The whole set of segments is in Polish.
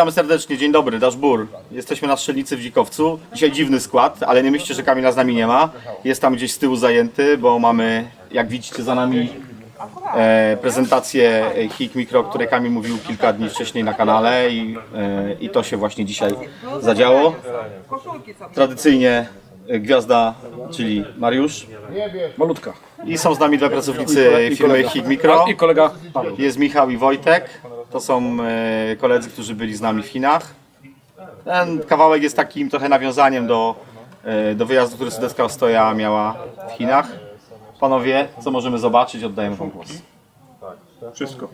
Witamy serdecznie, dzień dobry, Dasz Bur. Jesteśmy na strzelnicy w Dzikowcu. Dzisiaj dziwny skład, ale nie myślcie, że Kamila z nami nie ma. Jest tam gdzieś z tyłu zajęty, bo mamy, jak widzicie za nami, e, prezentację HIK Mikro, o której Kamil mówił kilka dni wcześniej na kanale i, e, i to się właśnie dzisiaj zadziało. Tradycyjnie gwiazda, czyli Mariusz. Malutka. I są z nami dwa pracownicy firmy HIK Mikro. I kolega Paweł. Jest Michał i Wojtek. To są e, koledzy, którzy byli z nami w Chinach. Ten kawałek jest takim trochę nawiązaniem do, e, do wyjazdu, który Sudecka Ostoja miała w Chinach. Panowie, co możemy zobaczyć? Oddajemy wam głos. Wszystko.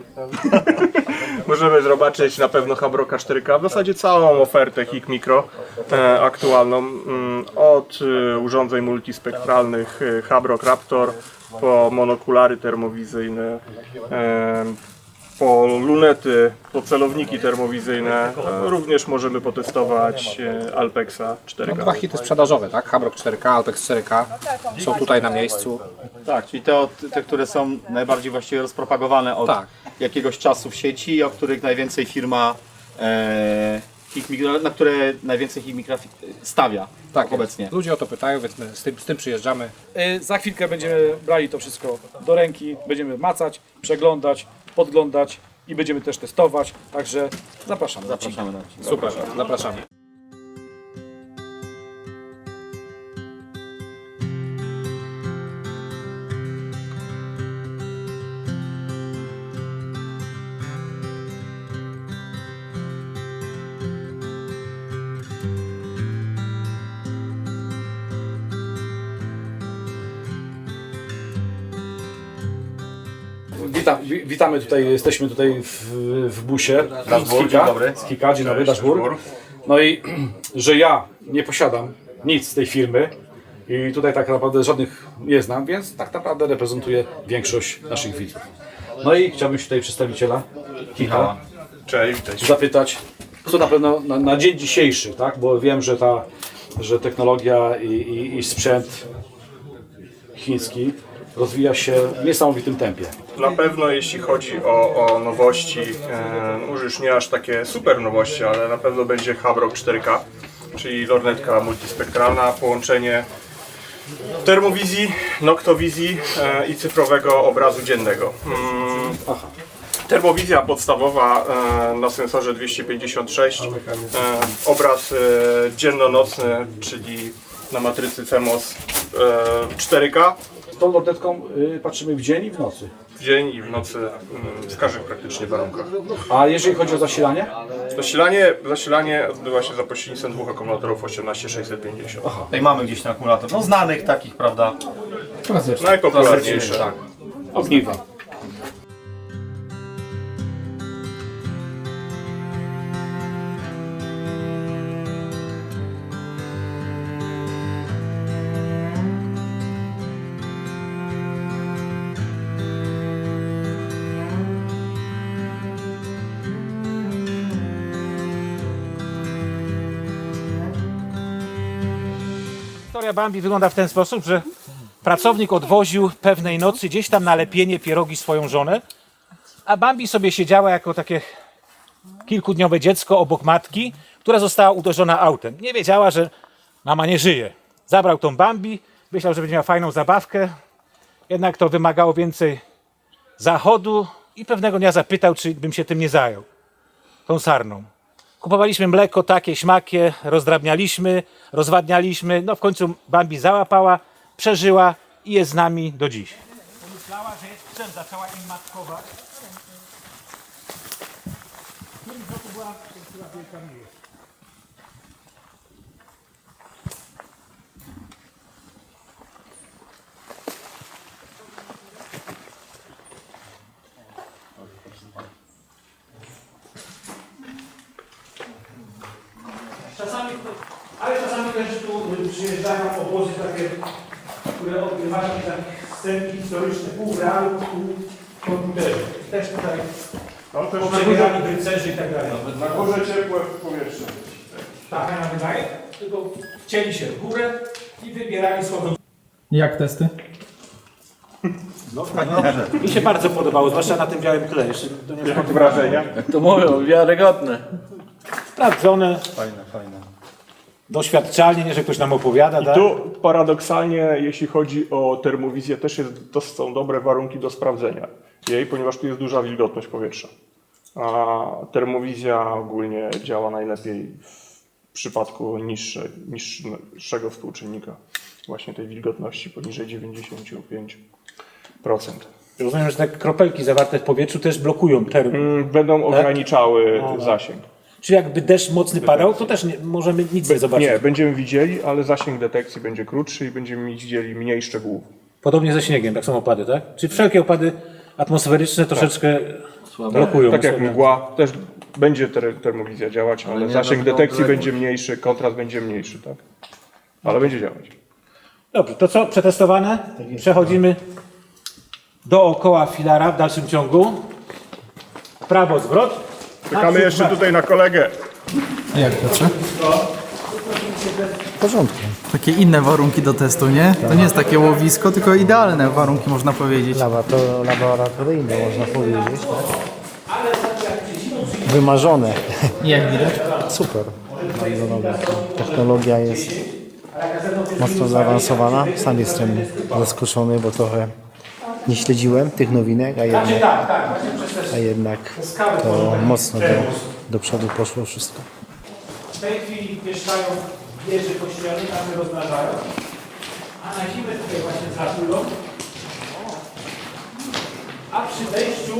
Możemy zobaczyć na pewno Habroka 4K, w zasadzie całą ofertę HIK Micro e, aktualną, mm, od e, urządzeń multispektralnych Habrok Raptor po monokulary termowizyjne, e, po lunety, po celowniki termowizyjne, e, również możemy potestować e, Alpexa 4K. Dwa hity sprzedażowe, tak? Habrok 4K, Alpex 4K są tutaj na miejscu. Tak, czyli te, od- te które są najbardziej właściwie rozpropagowane od Tak. jakiegoś czasu w sieci i o których najwięcej firma e, na które najwięcej Hik Micro stawia Tak, obecnie. Jest. Ludzie o to pytają, więc my z tym, z tym przyjeżdżamy. Y, Za chwilkę będziemy brali to wszystko do ręki, będziemy macać, przeglądać, podglądać i będziemy też testować. Także zapraszamy. Zapraszamy. Super, zapraszamy. Witam, wi- witamy tutaj, jesteśmy tutaj w, w busie. Z Kika, dzień dobry. Z Kika, dzień dobry, Dashboard. No i że ja nie posiadam nic z tej firmy i tutaj tak naprawdę żadnych nie znam, więc tak naprawdę reprezentuję większość naszych widzów. No i chciałbym się tutaj przedstawiciela Kika Cześć, witajcie. zapytać, co na pewno na, na dzień dzisiejszy, tak? bo wiem, że ta że technologia i, i, i sprzęt chiński rozwija się w niesamowitym tempie. Na pewno jeśli chodzi o, o nowości, e, może już nie aż takie super nowości, ale na pewno będzie Habrok 4K, czyli lornetka multispektralna, połączenie termowizji, noktowizji e, i cyfrowego obrazu dziennego. Mm, Termowizja podstawowa e, na sensorze 256, e, obraz e, dzienno-nocny, czyli na matrycy CMOS e, 4K, Tą lornetką y, patrzymy w dzień i w nocy. w dzień i w nocy mm, w każdych praktycznie warunkach. A jeżeli chodzi o zasilanie? Zasilanie, zasilanie odbywa się za pośrednictwem dwóch akumulatorów 18650. Tutaj mamy gdzieś ten akumulator, no znanych takich, prawda? Najpopularniejsze. Tak. Ogniwa. Historia Bambi wygląda w ten sposób, że pracownik odwoził pewnej nocy gdzieś tam na lepienie pierogi swoją żonę, a Bambi sobie siedziała jako takie kilkudniowe dziecko obok matki, która została uderzona autem. Nie wiedziała, że mama nie żyje. Zabrał tą Bambi, myślał, że będzie miała fajną zabawkę, jednak to wymagało więcej zachodu i pewnego dnia zapytał, czy bym się tym nie zajął, tą sarną. Kupowaliśmy mleko takie, śmakie, rozdrabnialiśmy, rozwadnialiśmy. No w końcu Bambi załapała, przeżyła i jest z nami do dziś. Pomyślała, że jest psem, zaczęła im matkować. Czasami, ale czasami też tu przyjeżdżają obozy takie, które odgrywają takie scenki historyczne, pół realu, pół w komputerze. Też tutaj No też poprzebierani rycerzy i tak dalej. na górze ciepłe powietrze. Tak, ja wydaje, tylko wcięli się w górę i wybierali słowo. Jak testy? Mi się bardzo podobało, zwłaszcza na tym białym tle. Jeszcze to nie Jak wrażenia? To mówią, wiarygodne. Sprawdzone, Fajne, fajne. doświadczalnie, nie że ktoś nam opowiada, tak? Tu paradoksalnie, jeśli chodzi o termowizję, też jest, to są dobre warunki do sprawdzenia jej, ponieważ tu jest duża wilgotność powietrza. A termowizja ogólnie działa najlepiej w przypadku niższe, niższego współczynnika właśnie tej wilgotności poniżej 95%. Rozumiem, że te kropelki zawarte w powietrzu też blokują term. Mm, Będą ograniczały zasięg. Czy jakby deszcz mocny padał, to też nie, możemy nic nie zobaczyć. Nie, będziemy widzieli, ale zasięg detekcji będzie krótszy i będziemy widzieli mniej szczegółów. Podobnie ze śniegiem, tak są opady, tak? Czy wszelkie opady atmosferyczne troszeczkę blokują? Tak jak mgła, też będzie ter termowizja działać, ale, nie zasięg na detekcji odległość. będzie mniejszy, kontrast będzie mniejszy, tak? Ale będzie działać. Dobrze, to co? Przetestowane? Przechodzimy dookoła filara w dalszym ciągu. Prawo zwrot. Czekamy jeszcze tutaj na kolegę. Jak Piotrze? W porządku. Takie inne warunki do testu, nie? To nie jest takie łowisko, tylko idealne warunki można powiedzieć. Laborator- laboratoryjne można powiedzieć. Tak? Wymarzone. Jak widać? Super. Bardzo dobre. Technologia jest mocno zaawansowana. Sam jestem zaskoczony, bo trochę nie śledziłem tych nowinek, a jednak, a jednak to mocno do, do przodu poszło wszystko. W tej chwili mieszkają wieży kościelnej, tam się rozmnażają. A na zimę tutaj właśnie zlatują. A przy wejściu,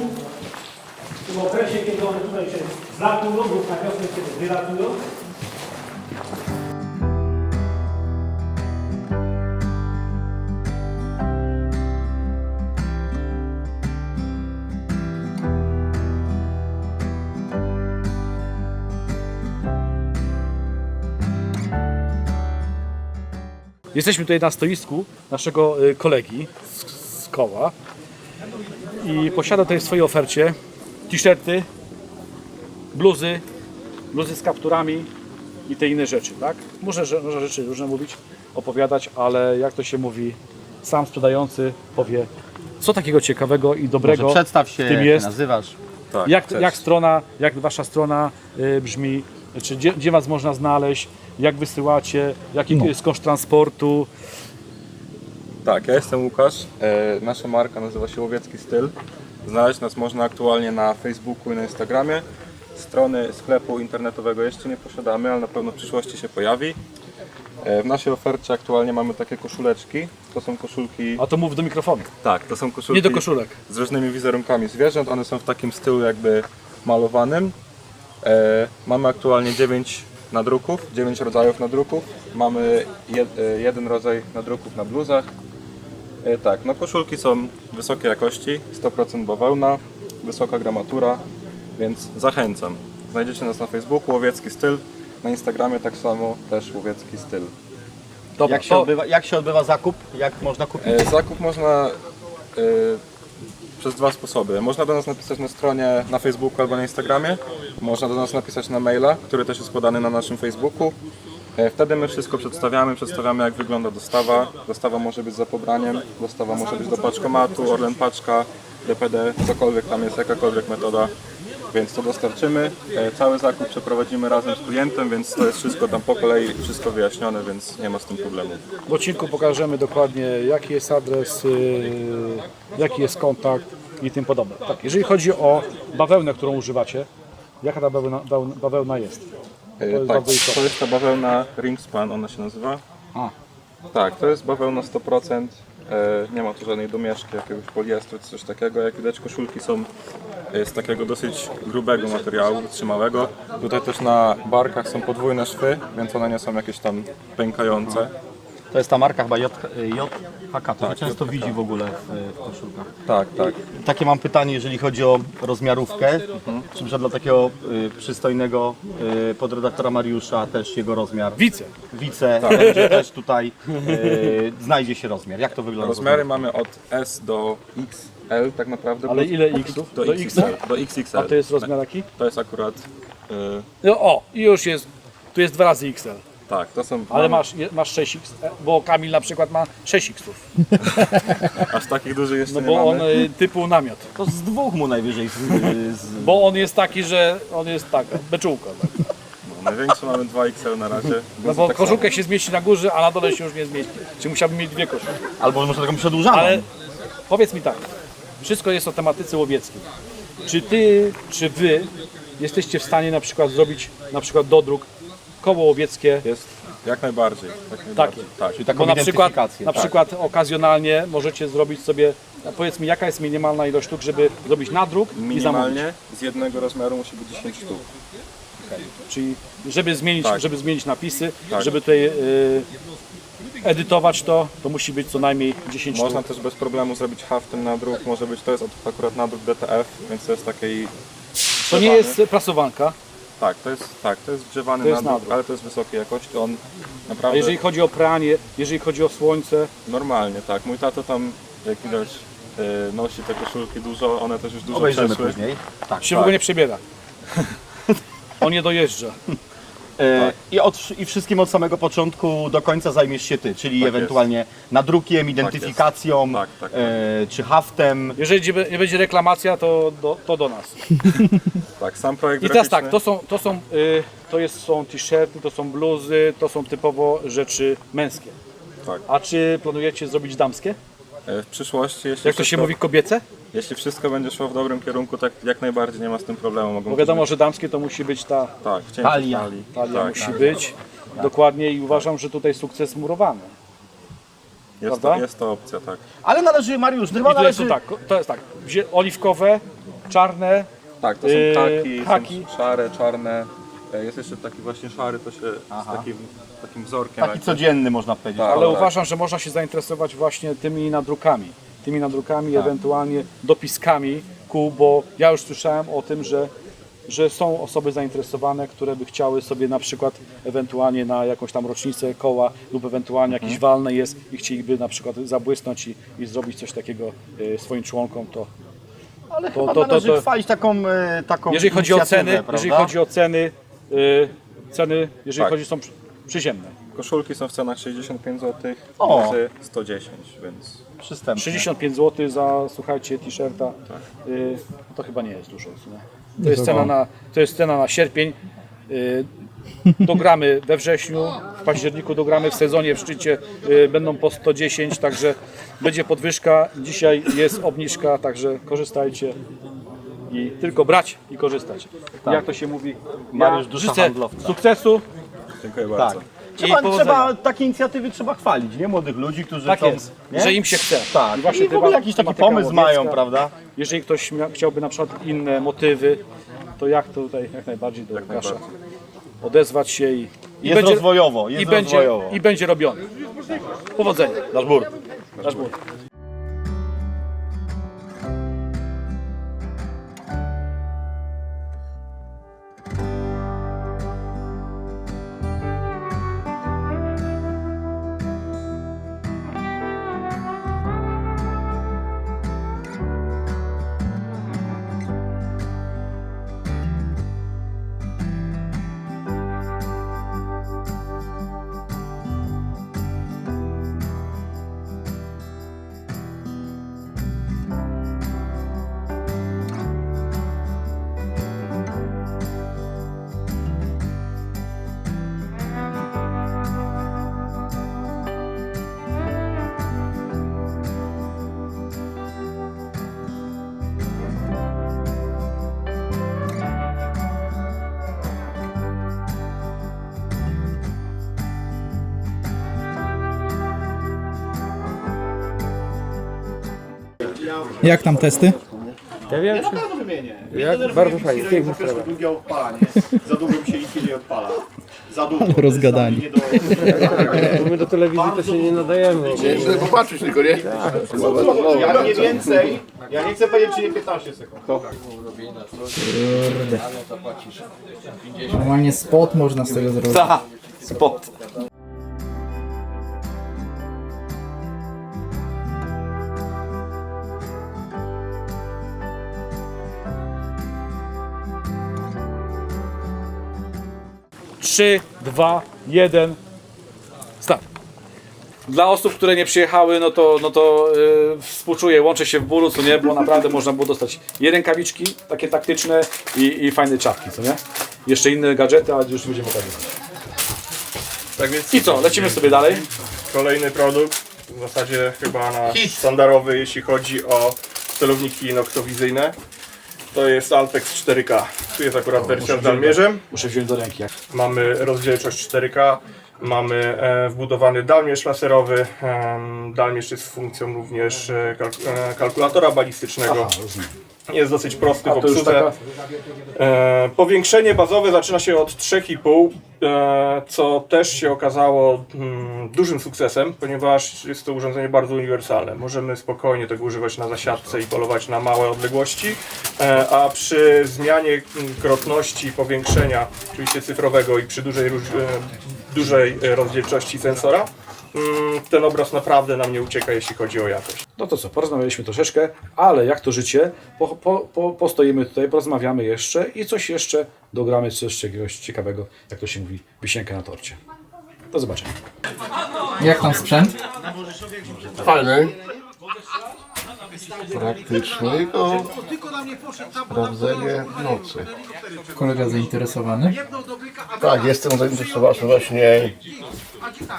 w tym okresie, kiedy one tutaj się zlatują, lub na wiosnę, kiedy wylatują, Jesteśmy tutaj na stoisku naszego y, kolegi z, z koła i posiada tutaj w swojej ofercie t-shirty, bluzy, bluzy z kapturami i te inne rzeczy, tak? Może, że- może rzeczy różne mówić, opowiadać, ale jak to się mówi, sam sprzedający powie, co takiego ciekawego i dobrego Może przedstaw się, w tym jak jest. się nazywasz. Tak, jak, jak strona, jak wasza strona y, brzmi, czy gdzie, gdzie was można znaleźć, jak wysyłacie, jaki jest koszt transportu, Tak, ja jestem Łukasz. E, nasza marka nazywa się Łowiecki Styl. Znaleźć nas można aktualnie na Facebooku i na Instagramie. Strony sklepu internetowego jeszcze nie posiadamy, ale na pewno w przyszłości się pojawi. E, w naszej ofercie aktualnie mamy takie koszuleczki. To są koszulki. a to mów do mikrofonu, Tak, to są koszulki nie do koszulek. z różnymi wizerunkami zwierząt. One są w takim stylu jakby malowanym. E, mamy aktualnie 9 nadruków, 9 rodzajów nadruków. Mamy jed, e, jeden rodzaj nadruków na bluzach. E, tak, no koszulki są wysokiej jakości, 100% bawełna, wysoka gramatura, więc zachęcam. Znajdziecie nas na Facebooku Łowiecki Styl, na Instagramie tak samo też Łowiecki Styl. Dobra, Jak się, to- odbywa, jak się odbywa zakup? Jak można kupić? E, Zakup można przez dwa sposoby. Można do nas napisać na stronie na Facebooku albo na Instagramie. Można do nas napisać na maila, który też jest podany na naszym Facebooku. E, Wtedy my wszystko przedstawiamy, przedstawiamy jak wygląda dostawa. Dostawa może być za pobraniem, dostawa może być do paczkomatu, Orlen Paczka, DPD, cokolwiek tam jest, jakakolwiek metoda. Więc to dostarczymy. E, Cały zakup przeprowadzimy razem z klientem, więc to jest wszystko tam po kolei, wszystko wyjaśnione, więc nie ma z tym problemu. W odcinku pokażemy dokładnie jaki jest adres, yy, jaki jest kontakt i tym podobne. Tak, jeżeli chodzi o bawełnę, którą używacie, jaka ta bawełna, bawełna- jest? To E, jest tak, to jest ta bawełna Ringspan, ona się nazywa. A. Tak, to jest bawełna 100%. E, nie ma tu żadnej domieszki, jakiegoś poliestru czy coś takiego. Jak widać koszulki są z takiego dosyć grubego materiału, wytrzymałego. Tutaj też na barkach są podwójne szwy, więc one nie są jakieś tam pękające. To jest ta marka chyba J, JHK, to się często widzi w ogóle w, w koszulkach. Tak, tak. Takie mam pytanie, jeżeli chodzi o rozmiarówkę. Czy że dla takiego y, przystojnego y, podredaktora Mariusza też jego rozmiar? Wice. Wice będzie też tutaj y, znajdzie się rozmiar. Jak to wygląda? Rozmiary mamy od S do XL tak naprawdę. Ale ile X-ów? Do, Do XXL. Do XXL. A to jest rozmiar jaki? To jest akurat... e, No, o, i już jest, tu jest dwa razy XL. tak, to są... Ale masz, je- masz 6X, bo Kamil na przykład ma 6X, Aż takich dużych jeszcze no nie bo mamy. on y, typu namiot. To z dwóch mu najwyżej. Z, z, Bo on jest taki, że on jest tak, beczułka. Tak. Największy mamy 2XL na razie. No bo koszulkę się zmieści na górze, a na dole się już nie zmieści. Czy musiałbym mieć dwie koszulki? Albo może taką przedłużaną. Ale powiedz mi tak, wszystko jest o tematyce łowieckiej. Czy ty, czy wy jesteście w stanie na przykład zrobić na przykład dodruk koło łowieckie Jest jak najbardziej. Jak najbardziej. Tak. taką Bo na przykład, identyfikację, na tak. przykład okazjonalnie możecie zrobić sobie, powiedz mi jaka jest minimalna ilość sztuk, żeby zrobić nadruk i zamówić. Minimalnie z jednego rozmiaru musi być 10 sztuk. Czyli żeby zmienić, Tak. żeby zmienić napisy, Tak. żeby tutaj y, edytować to, to musi być co najmniej 10 Można sztuk. też bez problemu zrobić haftem nadruk, może być, to jest akurat nadruk DTF, więc to jest takiej... To nie jest prasowanka, Tak, to jest, tak, to jest grzewany To jest nadruk, nadruk. ale to jest wysokiej jakości, on a naprawdę jeżeli chodzi o pranie, jeżeli chodzi o słońce, normalnie, tak. Mój tato tam, jak widać, y, nosi te koszulki dużo, one też już dużo Obejrzymy przeszły. później. się w ogóle nie przebiera. On nie dojeżdża. E, I, od, I wszystkim od samego początku do końca zajmiesz się ty, czyli Tak ewentualnie nadrukiem, identyfikacją, Tak, tak, tak. E, czy haftem. Jeżeli nie- nie będzie reklamacja, to do, to do nas. Tak, sam projekt I teraz tak, graficzny- to są, to są, y, to jest, są t-shirty, to są bluzy, to są typowo rzeczy męskie. Tak. A czy planujecie zrobić damskie? E, W przyszłości, jeśli Jak to się wszystko, mówi, kobiece? jeśli wszystko będzie szło w dobrym kierunku, tak jak najbardziej nie ma z tym problemu. Mogą Bo wiadomo, być, że damskie to musi być ta tak, wcięcie Talia. talii. talia, tak, musi być. Dokładnie i uważam, że tutaj sukces murowany. jest, to, prawda? jest to opcja, tak. Ale należy, Mariusz, chyba I to jest należy... to tak, to jest tak, wzie- oliwkowe, czarne, Tak, to są Yy, taki, haki. są szare, czarne. E, Jest jeszcze taki właśnie szary, to się z takim, takim wzorkiem. Taki jakby. codzienny można powiedzieć. Tak. ale uważam, że można się zainteresować właśnie tymi nadrukami. Tymi nadrukami, Tak. ewentualnie dopiskami kół, bo ja już słyszałem o tym, że, że są osoby zainteresowane, które by chciały sobie na przykład ewentualnie na jakąś tam rocznicę koła lub ewentualnie Mhm. jakieś walne jest i chcieliby na przykład zabłysnąć i, i zrobić coś takiego y, swoim członkom, to Ale to- chyba to- to- należy to- chwalić taką, e, taką jeżeli chodzi o ceny, prawda? jeżeli chodzi o ceny, ceny, jeżeli Tak. chodzi są przy- przyziemne. Koszulki są w cenach 65 zł, O. bluzy 110, więc Przystępne. 65 zł za, słuchajcie, t-shirta, y, to chyba nie jest dużo. co nie? To jest cena na, to jest cena na sierpień. Y, dogramy we wrześniu, w październiku dogramy w sezonie, w szczycie y, będą po 110, także będzie podwyżka. Dzisiaj jest obniżka, także korzystajcie i tylko brać i korzystać. Jak to się mówi? Mariusz, Ja dusza życzę handlowca. sukcesu. dziękuję bardzo. Trzeba, i powodzenia. trzeba, takie inicjatywy trzeba chwalić, nie? Młodych ludzi, którzy Tak chcą, jest, nie? że im się chce. Tak, I właśnie i w ogóle jakiś taki tematyka pomysł mają, łowiecka. prawda? Jeżeli ktoś mia- chciałby na przykład inne motywy, to jak tutaj jak najbardziej do Łukasza odezwać się i, i Jest rozwojowo, jest i będzie, rozwojowo. i będzie robiony. Powodzenia. Nasz bór. Dasz Bóg. Jak tam testy? Bardzo fajnie, piękna sprawa. Długie odpalanie. Za długo mi się nic nie odpala. Za długo. Rozgadani. Nie do... My do telewizji to się nie nadajemy. Popatrzysz tylko, nie? Ja mniej więcej, ja nie chcę powiedzieć, czy nie 15 sekund. Normalnie spot można z tego zrobić. Ta, spot. Trzy, dwa, jeden. Start. Dla osób, które nie przyjechały, no to, no to yy, współczuję, łączę się w bólu, co nie, bo naprawdę można było dostać i rękawiczki takie taktyczne i, i fajne czapki, co nie? jeszcze inne gadżety, ale już będziemy pokazywać. Tak więc I co, lecimy sobie dalej. kolejny produkt, w zasadzie chyba nasz standardowy, jeśli chodzi o celowniki noktowizyjne. To jest Alpex 4K. Tu jest akurat wersja z dalmierzem. Muszę wziąć do ręki. Jak. Mamy rozdzielczość 4K, mamy e, wbudowany dalmierz laserowy. em, dalmierz jest funkcją również e, kalk- e, kalkulatora balistycznego. rozumiem. Jest dosyć prosty w obsłudze. taka... E, powiększenie bazowe zaczyna się od 3,5, e, co też się okazało mm, dużym sukcesem, ponieważ jest to urządzenie bardzo uniwersalne. Możemy spokojnie tego używać na zasiadce i polować na małe odległości, e, a przy zmianie mm, krotności powiększenia, oczywiście cyfrowego i przy dużej, e, dużej e, rozdzielczości sensora, ten obraz naprawdę nam nie ucieka, jeśli chodzi o jakość. No to co, porozmawialiśmy troszeczkę, ale jak to życie, po, po, po, postoimy tutaj, porozmawiamy jeszcze i coś jeszcze dogramy, coś jeszcze jakiegoś ciekawego, jak to się mówi, wisienkę na torcie. Do zobaczenia. Jak tam sprzęt? Fajny. To sprawdzenie w nocy. Kolega zainteresowany. Tak, jestem zainteresowany właśnie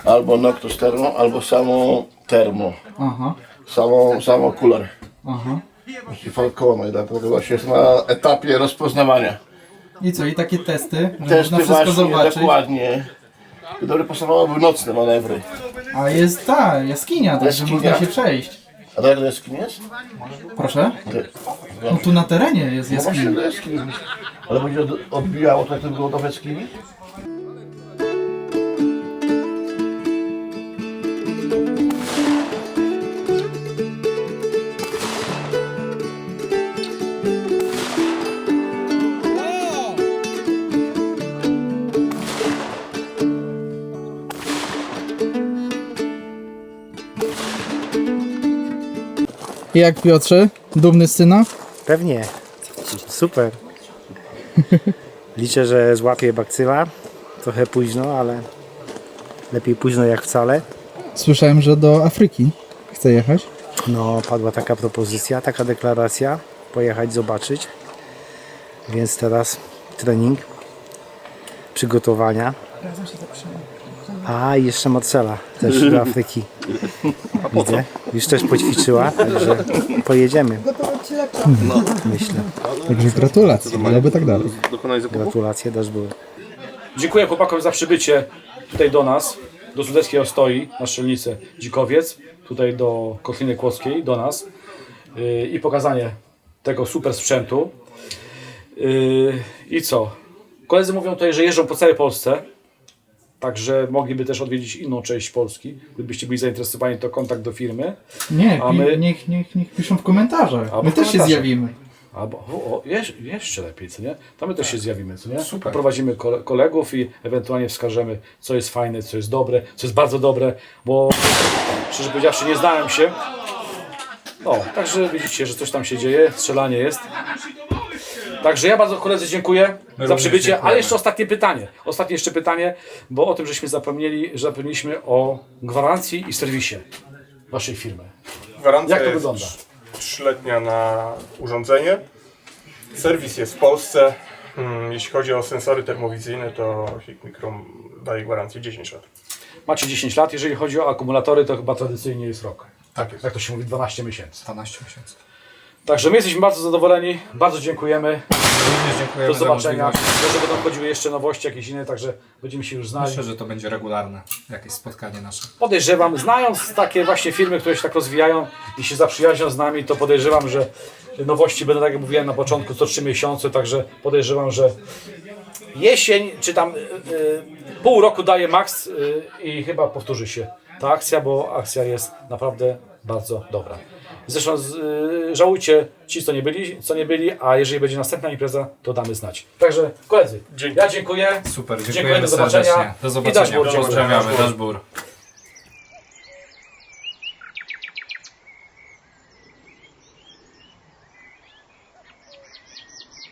albo Noctus Thermo, albo samo Termo. Aha, Samo, samo cooler. aha. Czyli Falcone, dlatego właśnie jest na etapie rozpoznawania. I co, i takie testy, że Testy można wszystko właśnie zobaczyć. dokładnie. Dobre pasowałoby nocne manewry. A jest ta, jaskinia, także Jaskinia. można się przejść. A daleko do jaskini jest? Proszę? No tu na terenie jest No właśnie jaskinia. do jaskini. Ale będzie od- odbijało to jak to wygląda w jaskini? Jak Piotrze? Dumny z syna? Pewnie. Super. Liczę, że złapię bakcyla. Trochę późno, ale lepiej późno jak wcale. Słyszałem, że do Afryki chce jechać. No, padła taka propozycja, taka deklaracja. Pojechać, zobaczyć. Więc teraz trening, przygotowania. A, i jeszcze Marcela też do Afryki. Widzę. Już też poćwiczyła, także pojedziemy. Myślę. Także gratulacje, byłoby tak dalej. Gratulacje, dasz były. Dziękuję chłopakom za przybycie tutaj do nas, do Sudeckiej Ostoi, na strzelnicę Dzikowiec, tutaj do Kotliny Kłodzkiej, do nas yy, i pokazanie tego super sprzętu. Yy, I co? Koledzy mówią tutaj, że jeżdżą po całej Polsce, także mogliby też odwiedzić inną część Polski. Gdybyście byli zainteresowani, to kontakt do firmy. Nie, A my- niech, niech, niech piszą w komentarzach. Albo My w też się komentarzach. zjawimy. Albo o, o, jeż, jeszcze lepiej, co nie? To my też się zjawimy, co nie? Super. Prowadzimy kole, kolegów i ewentualnie wskażemy, co jest fajne, co jest dobre, co jest bardzo dobre, bo szczerze powiedziawszy nie znałem się. O, także widzicie, że coś tam się dzieje, strzelanie jest. Także ja bardzo koledzy dziękuję za przybycie, ale jeszcze ostatnie pytanie. Ostatnie jeszcze pytanie, bo o tym żeśmy zapomnieli, że zapomnieliśmy o gwarancji i serwisie waszej firmy. Gwarancja Jak to jest wygląda? trzyletnia na urządzenie. Serwis jest w Polsce. Hmm, Jeśli chodzi o sensory termowizyjne, to Hik Micro daje gwarancję 10 lat. Macie 10 lat, jeżeli chodzi o akumulatory, to chyba tradycyjnie jest rok. Tak jest. Jak to się mówi, 12 miesięcy. 12 miesięcy. Także my jesteśmy bardzo zadowoleni, bardzo dziękujemy. Również dziękujemy Do za zobaczenia. możliwość. Może będą chodziły jeszcze nowości jakieś inne, także będziemy się już znali. Myślę, że to będzie regularne jakieś spotkanie nasze. Podejrzewam, znając takie właśnie firmy, które się tak rozwijają i się zaprzyjaźnią z nami, to podejrzewam, że nowości będą, tak jak mówiłem na początku, co 3 miesiące, także podejrzewam, że jesień, czy tam y, y, pół roku daje maks y, i chyba powtórzy się ta akcja, bo akcja jest naprawdę bardzo dobra. Zresztą y, żałujcie ci, co nie, byli, co nie byli, a jeżeli będzie następna impreza, to damy znać. Także koledzy, Dzięki. ja dziękuję. Super, Dziękuję, dziękujemy do zobaczenia. serdecznie. Do I zobaczenia. Pozdrawiamy, Dashboard.